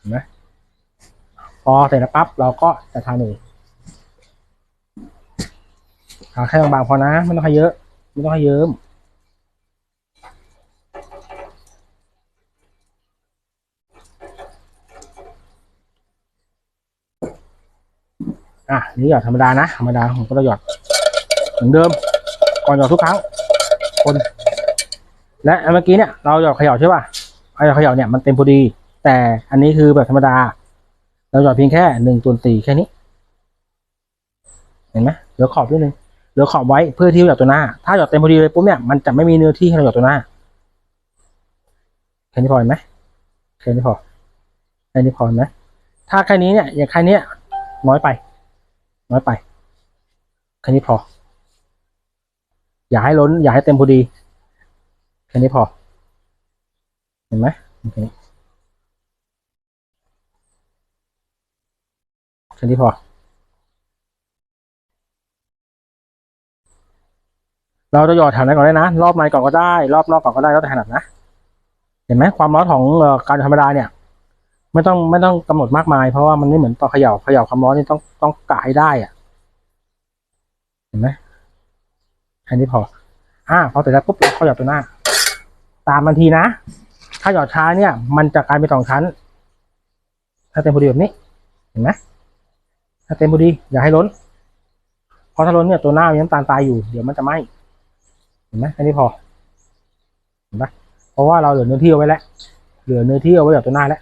เห็นไหมพอเสร็จแล้วปั๊บเราก็จะทานเลยทาแค่บางๆพอนะไม่ต้องให้เยอะ ไม่ต้องให้เยิ้มอะนี่หยอดธรรมดานะธรรมดาผมก็จะหยอดเหมือนเดิม ก่อนหยอดทุกครั้ง คน และเมื่อกี้เนี่ยเราหยอดเขย่าใช่ป่ะไอ้เขย่าเนี่ยมันเต็มพอดี แต่อันนี้คือแบบธรรมดา เราหยอดเพียงแค่หนึ่งตัวตีแค่นี้ เห็นไหมเหลือขอบนิดนึงเหลือขอบไว้เพื่อที่จะหยอดตัวหน้า ถ้าหยอดเต็มพอดีเลยปุ๊บเนี่ยมันจะไม่มีเนื้อที่ให้เราหยอดตัวหน้าแค่นี้พอเห็นไหมแค่นี้พอแค่นี้พอไหมถ้าแค่นี้เนี่ยอย่างแค่นี้น้อยไป น้อยไปแค่นี้พอ อย่าให้ล้น อย่าให้เต็มพอดีแค่นี้พอ เห็นไหมโอเค แค่นี้พอ เราจะหยอดแถวไหนก่อนได้นะ รอบในก่อนก็ได้ รอบนอกก่อนก็ได้แล้วแต่ถนัดนะ เห็นไหมความร้อนของการธรรมดาเนี่ย ไม่ต้องไม่ต้องกำหนดมากมาย เพราะว่ามันไม่เหมือนต่อเขย่าเขย่าความร้อนนี่ต้องต้องกะให้ได้อะเห็นไหมแค่นี้พอ อ่าพอเสร็จแล้วปุ๊บเราก็หยอดตัวหน้า ตามมันทีนะ ถ้าหยอดช้าเนี่ย มันจะกลายเป็นสองชั้น ถ้าเต็มพอดีแบบนี้ เห็นไหม ถ้าเต็มพอดีอย่าให้ล้น เพราะถ้าล้นเนี่ยตัวหน้ามีน้ำตาลตายอยู่เดี๋ยวมันจะไหม้เห็นไหมแค่นี้พอเห็นปะเพราะว่าเราเหลือเนื้อที่เอาไว้แล้วเหลือเนื้อที่เอาไว้หยอดตัวหน้าแล้ว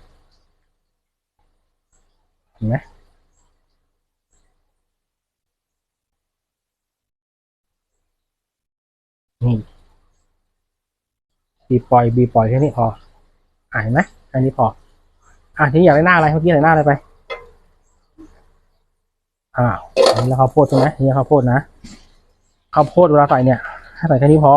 เห็นไหมนี่บีปล่อยบีปล่อยแค่นี้พออ่าเห็นไหมแค่นี้พออะทีนี้อยากได้หน้าอะไรเมื่อกี้ไหนหน้าอะไรไป อ้าวอันนี้ข้าวโพดใช่ไหมนี่ข้าวโพดนะข้าวโพดเวลาใส่เนี่ยให้ใส่แค่นี้พอ